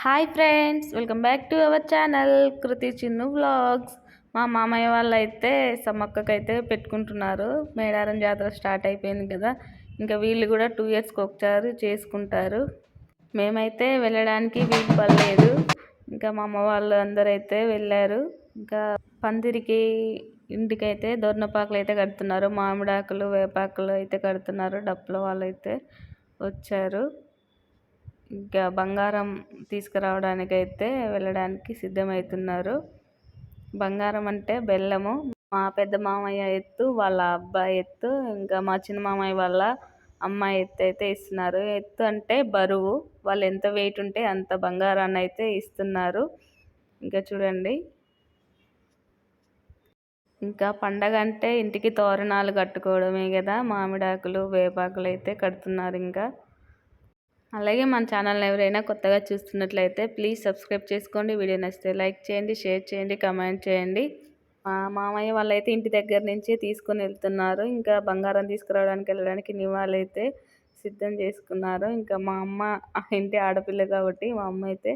Hi friends welcome back to our channel Kriti Chinnu vlogs మా మామయ్య వాళ్ళు అయితే సమ్మక్కకైతే అయితే పెట్టుకుంటున్నారు. మేడారం జాతర స్టార్ట్ అయిపోయింది కదా. ఇంకా వీళ్ళు కూడా టూ ఇయర్స్కి ఒకసారి చేసుకుంటారు. మేమైతే వెళ్ళడానికి వీలు పడలేదు. ఇంకా మా అమ్మ వాళ్ళు అందరూ అయితే వెళ్ళారు. ఇంకా పందిరికి ఇంటికైతే దొర్నపాకులు అయితే కడుతున్నారు. మామిడాకులు వేపాకులు అయితే కడుతున్నారు. డప్పుల వాళ్ళు అయితే వచ్చారు. బంగారం తీసుకురావడానికి అయితే వెళ్ళడానికి సిద్ధమవుతున్నారు. బంగారం అంటే బెల్లము. మా పెద్ద మామయ్య ఎత్తు వాళ్ళ అబ్బాయి ఎత్తు ఇంకా మా చిన్న మామయ్య వాళ్ళ అమ్మాయి ఎత్తు అయితే ఇస్తున్నారు. ఎత్తు అంటే బరువు. వాళ్ళు ఎంత వెయిట్ ఉంటే అంత బంగారాన్ని అయితే ఇస్తున్నారు. ఇంకా చూడండి. ఇంకా పండగ అంటే ఇంటికి తోరణాలు కట్టుకోవడమే కదా. మామిడాకులు వేపాకులు అయితే కడుతున్నారు ఇంకా. అలాగే మన ఛానల్ని ఎవరైనా కొత్తగా చూస్తున్నట్లయితే ప్లీజ్ సబ్స్క్రైబ్ చేసుకోండి. వీడియో నచ్చితే లైక్ చేయండి షేర్ చేయండి కమెంట్ చేయండి. మా మామయ్య వాళ్ళైతే ఇంటి దగ్గర నుంచి తీసుకొని వెళ్తున్నారు. ఇంకా బంగారం తీసుకురావడానికి వెళ్ళడానికి నివాళైతే సిద్ధం చేసుకున్నారు. ఇంకా మా అమ్మ ఇంటి ఆడపిల్ల కాబట్టి మా అమ్మ అయితే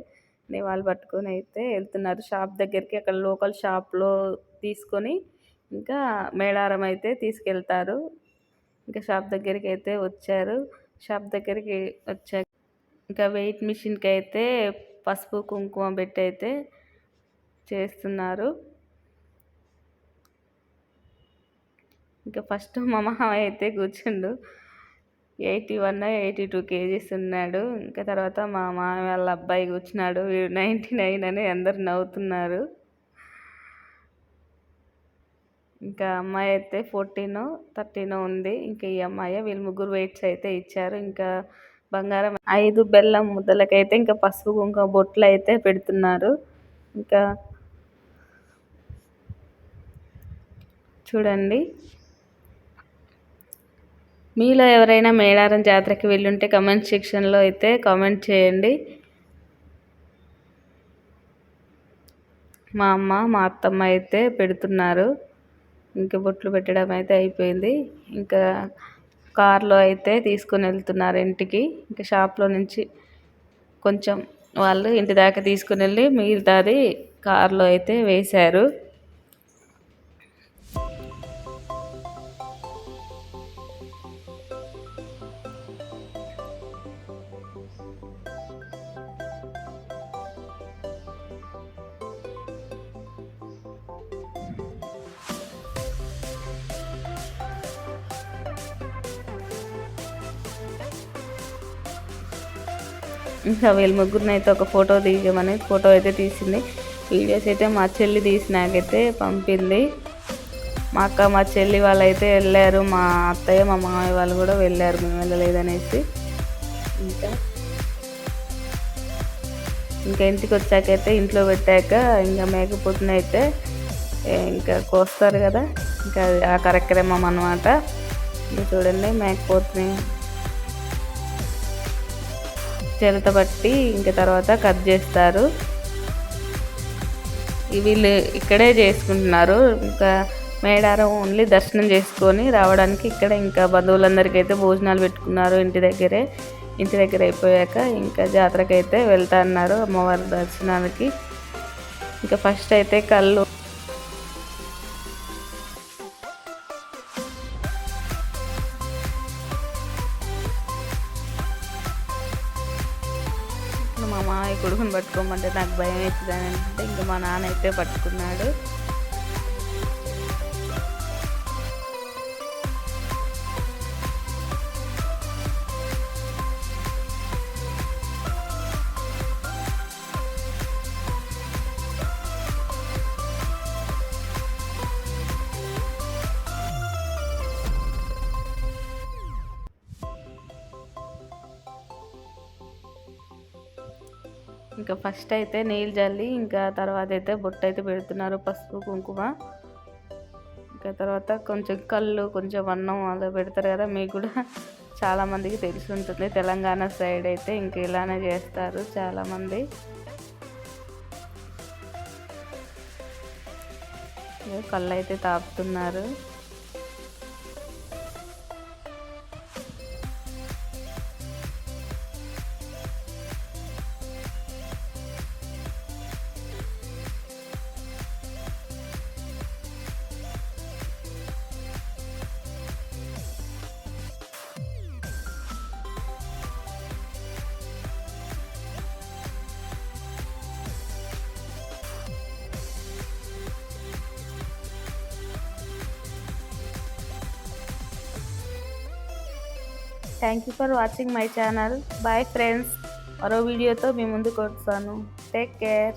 నివాళి పట్టుకొని అయితే వెళ్తున్నారు. షాప్ దగ్గరికి అక్కడ లోకల్ షాప్లో తీసుకొని ఇంకా మేడారం అయితే తీసుకెళ్తారు. ఇంకా షాప్ దగ్గరికి అయితే వచ్చారు. షాప్ దగ్గరికి వచ్చాక ఇంకా వెయిట్ మిషన్కి అయితే పసుపు కుంకుమ పెట్టి అయితే చేస్తున్నారు. ఇంకా ఫస్ట్ మా మామ అయితే కూర్చుండు. Eighty one eighty two kgs ఉన్నాడు. ఇంకా తర్వాత మా మామ వాళ్ళ అబ్బాయి కూర్చున్నాడు. నైంటీ నైన్ అని అందరు నవ్వుతున్నారు. ఇంకా అమ్మాయి అయితే ఫోర్టీన్ థర్టీన్ ఉంది. ఇంకా ఈ అమ్మాయి వీళ్ళు ముగ్గురు వెయిట్స్ అయితే ఇచ్చారు. ఇంకా బంగారం ఐదు బెల్లం ముద్దలకైతే ఇంకా పసుపు కుంకుమ బొట్లు అయితే పెడుతున్నారు. ఇంకా చూడండి. మీలో ఎవరైనా మేడారం జాతరకి వెళ్ళుంటే కమెంట్ సెక్షన్లో అయితే కామెంట్ చేయండి. మా అమ్మ మా అత్తమ్మ అయితే పెడుతున్నారు. ఇంకా బొట్లు పెట్టడం అయితే అయిపోయింది. ఇంకా కార్లో అయితే తీసుకుని వెళ్తున్నారు ఇంటికి. ఇంకా షాప్లో నుంచి కొంచెం వాళ్ళు ఇంటి దాకా తీసుకుని వెళ్ళి మిగతాది కార్లో అయితే వేశారు. ఇంకా వీళ్ళ ముగ్గురిని అయితే ఒక ఫోటో తీయమని ఫోటో అయితే తీసింది. వీడియోస్ అయితే మా చెల్లి తీసి నాకైతే పంపింది. మా అక్క మా చెల్లి వాళ్ళు అయితే వెళ్ళారు. మా అత్తయ్య మా మామయ్య వాళ్ళు కూడా వెళ్ళారు. మేము వెళ్ళలేదనేసి. ఇంకా ఇంకా ఇంటికి వచ్చాకైతే ఇంట్లో పెట్టాక ఇంకా మేకపోతున్న అయితే ఇంకా కోస్తారు కదా. ఇంకా ఆ కార్యక్రమం అనమాట ఇంకా చూడండి మేకపోతున్నాయి. చెరత బట్టి ఇంకా తర్వాత కట్ చేస్తారు. వీళ్ళు ఇక్కడే చేసుకుంటున్నారు. ఇంకా మేడారం ఓన్లీ దర్శనం చేసుకొని రావడానికి ఇక్కడ ఇంకా బంధువులందరికీ అయితే భోజనాలు పెట్టుకున్నారు ఇంటి దగ్గరే. ఇంటి దగ్గర అయిపోయాక ఇంకా జాతరకైతే వెళ్తా అన్నారు అమ్మవారి దర్శనానికి. ఇంకా ఫస్ట్ అయితే కళ్ళు మా మామయ్య కొడుకుని పట్టుకోమంటే నాకు భయం అవుతుంది అని అంటే ఇంకా మా నాన్న అయితే పట్టుకున్నాడు. ఇంకా ఫస్ట్ అయితే నీళ్ళు జల్లి ఇంకా తర్వాత అయితే బొట్టు అయితే పెడుతున్నారు పసుపు కుంకుమ. ఇంకా తర్వాత కొంచెం కళ్ళు కొంచెం అన్నం అలా పెడతారు కదా మీకు కూడా చాలామందికి తెలిసి ఉంటుంది. తెలంగాణ సైడ్ అయితే ఇంక ఇలానే చేస్తారు చాలామంది. కళ్ళు అయితే తాపుతున్నారు. Thank you for watching my channel bye friends మరో వీడియోతో మీ ముందుకు వస్తాను. Take care